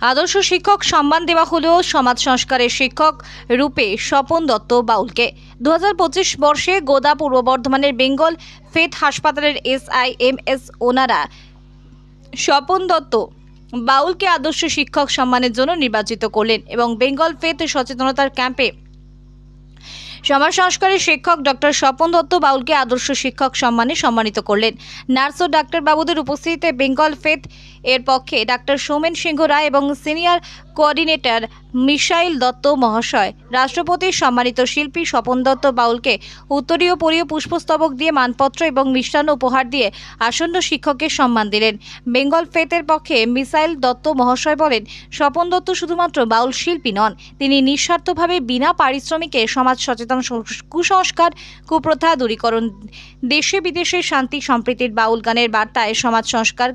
আদর্শ শিক্ষক সম্মান দেওয়া হলেও সমাজ সংস্কারের শিক্ষক রূপে স্বপন দত্ত বাউলকে। দু হাজার পঁচিশ বর্ষে গোদা পূর্ব বর্ধমানের বেঙ্গল ফেথ হাসপাতালের এস আই এম এস ওনারা স্বপন দত্ত বাউলকে আদর্শ শিক্ষক সম্মানের জন্য নির্বাচিত করলেন এবং বেঙ্গল ফেথ সচেতনতার ক্যাম্পে সমাজ সংস্কারের শিক্ষক ডক্টর স্বপন দত্ত বাউলকে আদর্শ শিক্ষক সম্মানে সম্মানিত করলেন। নার্স ও ডাক্তার বাবুদের উপস্থিতিতে বেঙ্গল ফেথ এর পক্ষে ডাক্তার সোমেন সিংহ রায় এবং সিনিয়র কোঅর্ডিনেটর মিসাইল দত্ত মহাশয়। রাষ্ট্রপতির সম্মানিত শিল্পী স্বপন দত্ত বাউলকে উত্তরীয় পরীয় পুষ্পস্তবক দিয়ে মানপত্র এবং মিষ্টান্ন উপহার দিয়ে আসন্ন শিক্ষকের সম্মান দিলেন। বেঙ্গল ফেতের পক্ষে মিসাইল দত্ত মহাশয় বলেন, স্বপন দত্ত শুধুমাত্র বাউল শিল্পী নন, তিনি নিঃস্বার্থভাবে বিনা পারিশ্রমিকে সমাজ সচেতন কুসংস্কার, কুপ্রথা দূরীকরণ, দেশে বিদেশে শান্তি সম্প্রীতির বাউল গানের বার্তায় সমাজ সংস্কার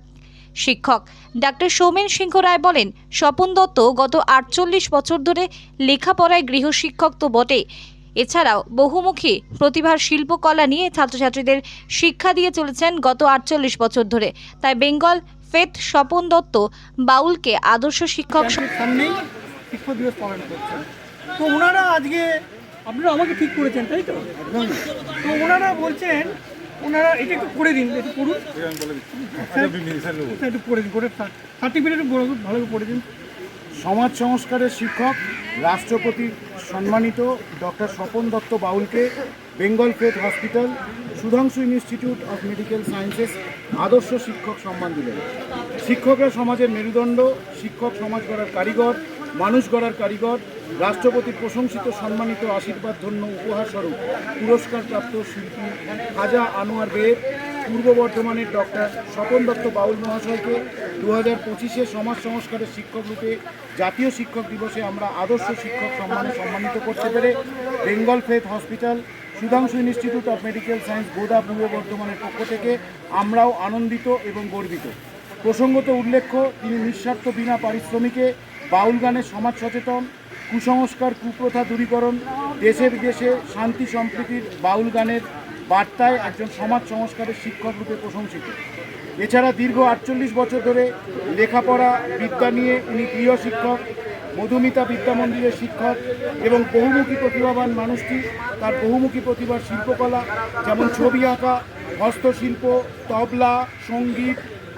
শিক্ষক। ডাক্তার সৌমেন সিংহ রায় বলেন স্বপন দত্ত গত আটচল্লিশ বছর ধরে লেখাপড়ায় গৃহশিক্ষক তো বটে। এছাড়াও বহুমুখী প্রতিভার শিল্পকলা নিয়ে ছাত্রছাত্রীদের শিক্ষা দিয়ে চলেছেন গত আটচল্লিশ বছর ধরে। তাই বেঙ্গল ফেথ স্বপন দত্ত বাউলকে আদর্শ শিক্ষক সামনেই শিক্ষক দিবস পালন করছেন। তো ওনারা আজকে আপনারা আমাকে ঠিক করেছেন তাই তো? তো ওনারা বলছেন ওনারা এটা একটু করে দিন একটু স্যার, একটু করে দিন করে সার্টিফিকেট একটু বড় ভালো করে পড়ে দিন। সমাজ সংস্কারের শিক্ষক রাষ্ট্রপতি সম্মানিত doctor Swapan Dutta বাউলকে Bengal faith hospital Sudhanshu institute of medical sciences আদর্শ শিক্ষক সম্মান দিলেন। শিক্ষকরা সমাজের মেরুদণ্ড শিক্ষক সমাজ গড়ার কারিগর মানুষ গড়ার কারিগর রাষ্ট্রপতির প্রশংসিত, সম্মানিত, আশীর্বাদ ধন্য উপহারস্বরূপ পুরস্কারপ্রাপ্ত শিল্পী খাজা আনোয়ার বেদ পূর্ব বর্ধমানের ডক্টর স্বপন দত্ত বাউল মহাশয়কে দু হাজার পঁচিশে সমাজ সংস্কারের শিক্ষক রূপে জাতীয় শিক্ষক দিবসে আমরা আদর্শ শিক্ষক সম্মানে সম্মানিত করতে পেরে Bengal faith hospital, Sudhanshu institute of medical science, Goda, পূর্ব বর্ধমানের পক্ষ থেকে আমরাও আনন্দিত এবং গর্বিত। প্রসঙ্গত উল্লেখ্য, তিনি নিঃস্বার্থ বিনা পারিশ্রমিকে বাউল গানের সমাজ সচেতন, কুসংস্কার, কুপ্রথা দূরীকরণ দেশে বিদেশে শান্তি সম্প্রীতির বাউল গানের বার্তায় একজন সমাজ সংস্কারের শিক্ষক রূপে প্রশংসিত। এছাড়া দীর্ঘ আটচল্লিশ বছর ধরে লেখাপড়া, বিদ্যা নিয়ে উনি প্রিয় শিক্ষক, মধুমিতা বিদ্যা মন্দিরের শিক্ষক এবং বহুমুখী প্রতিভাবান মানুষটি তার বহুমুখী প্রতিভার শিল্পকলা যেমন ছবি আঁকা, হস্তশিল্প, তবলা, সংগীত,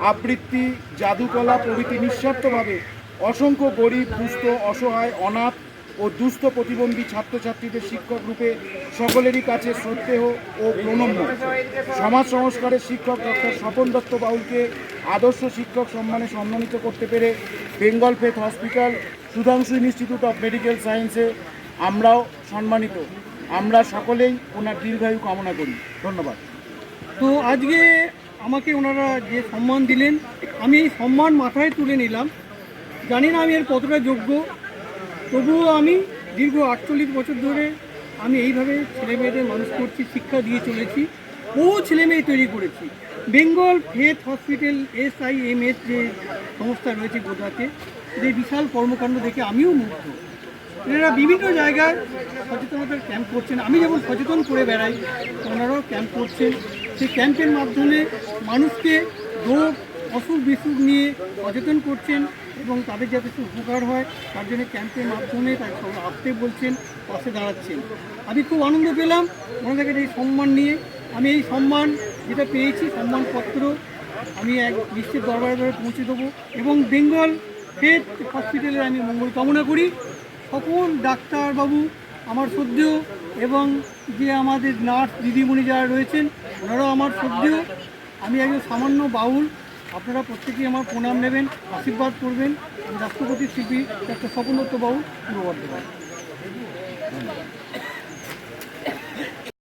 আবৃত্তি, জাদুকলা প্রভৃতি নিঃস্বার্থভাবে অসংখ্য গরিব, দুস্থ, অসহায়, অনাথ ও দুস্থ প্রতিবন্ধী ছাত্রছাত্রীদের শিক্ষক রূপে সকলেরই কাছে শ্রদ্ধেয় ও প্রণম্য। সমাজ সংস্কারের শিক্ষক ডক্টর স্বপন দত্ত বাউলকে আদর্শ শিক্ষক সম্মানে সম্মানিত করতে পেরে Bengal faith hospital, Sudhanshu institute of medical সায়েন্সে আমরাও সম্মানিত। আমরা সকলেই ওনার দীর্ঘায়ু কামনা করি। ধন্যবাদ। তো আজকে আমাকে ওনারা যে সম্মান দিলেন, আমি এই সম্মান মাথায় তুলে নিলাম। জানি না আমি এর কতটা যোগ্য। তবুও আমি দীর্ঘ আটচল্লিশ বছর ধরে আমি এইভাবে ছেলে মেয়েদের মানুষ করছি, শিক্ষা দিয়ে চলেছি, বহু ছেলে মেয়ে তৈরি করেছি। Bengal faith hospital S I M S যে সংস্থা রয়েছে গোদাতে যে বিশাল কর্মকাণ্ড দেখে আমিও মুগ্ধ। এনারা বিভিন্ন জায়গায় সচেতনতার ক্যাম্প করছেন। আমি যেমন সচেতন করে বেড়াই, ওনারাও ক্যাম্প করছেন। সেই ক্যাম্পের মাধ্যমে মানুষকে রোগ অসুখ বিসুখ নিয়ে সচেতন করছেন। এবং তাদের যাতে উপকার হয়, তার জন্য ক্যাম্পের মাধ্যমে তাদের সবাই আসতে বলছেন, পাশে দাঁড়াচ্ছেন। আমি খুব আনন্দ পেলাম। ওনাদের কাছে এই সম্মান নিয়ে আমি এই সম্মান যেটা পেয়েছি, সম্মানপত্র আমি এক নিশ্চিত দরবারে দরবারে পৌঁছে দেবো এবং বেঙ্গল ফেথ হসপিটালে আমি মঙ্গল কামনা করি। সকল ডাক্তারবাবু আমার শ্রদ্ধেয় এবং যে আমাদের নার্স দিদিমণি যারা রয়েছেন, ওনারাও আমার শ্রদ্ধেয়। আমি একজন সামান্য বাউল আপনারা প্রত্যেকেই আমার প্রণাম নেবেন, আশীর্বাদ করবেন। রাষ্ট্রপতি শিল্পী ডক্টর স্বপন দত্ত বাবু পূর্ব বর্ধমান